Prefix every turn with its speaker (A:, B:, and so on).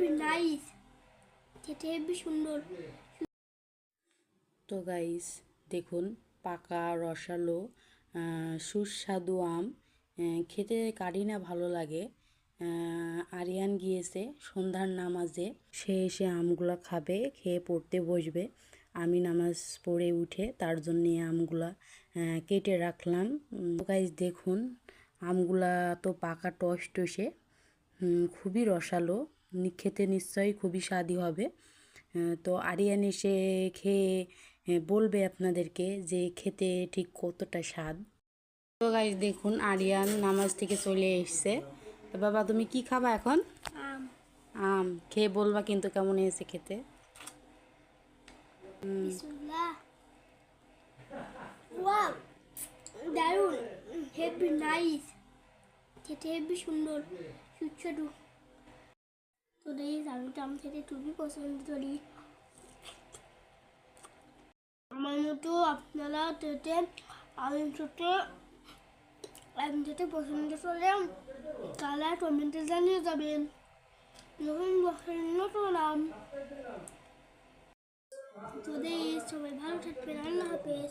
A: Nice খেতে heavy সুন্দর।
B: তো গাইস দেখুন, পাকা, রসালো সুস্বাদু আম খেতে কারি না ভালো লাগে। আরিয়ান গিয়েছে সন্ধ্যার নামাজে। সে এসে আমগুলা খাবে, খেয়ে পড়তে বসবে। আমি নামাজ পড়ে উঠে তার জন্য আমগুলা কেটে রাখলাম। গাইস দেখুন, আমগুলা তো পাকা টস টসে খুবই রসালো। খেতে নিশ্চয়ই খুবই স্বাদই হবে। তো আরিয়ান এসে খেয়ে বলবে আপনাদেরকে যে খেতে ঠিক কতটা স্বাদ। তো গাইজ দেখুন আরিয়ান নামাজ থেকে চলে এসছে। তো বাবা তুমি কি খাবা এখন?
A: আম।
B: খেয়ে বলবা কিন্তু কেমন হয়েছে খেতে।
A: দারুণ হেভি নাইস। খেতে হেবি সুন্দর সুস্বাদু। তো আমি তো আম খেতে খুবই পছন্দ করি আমার মতো আপনারা খেতে আম খেতে আম খেতে পছন্দ করে কালার কমেন্টে জানিয়ে যাবেন। বছর নতুন আম। তোদের সবাই ভালো থাকবেন, আল্লাহ হাফেজ।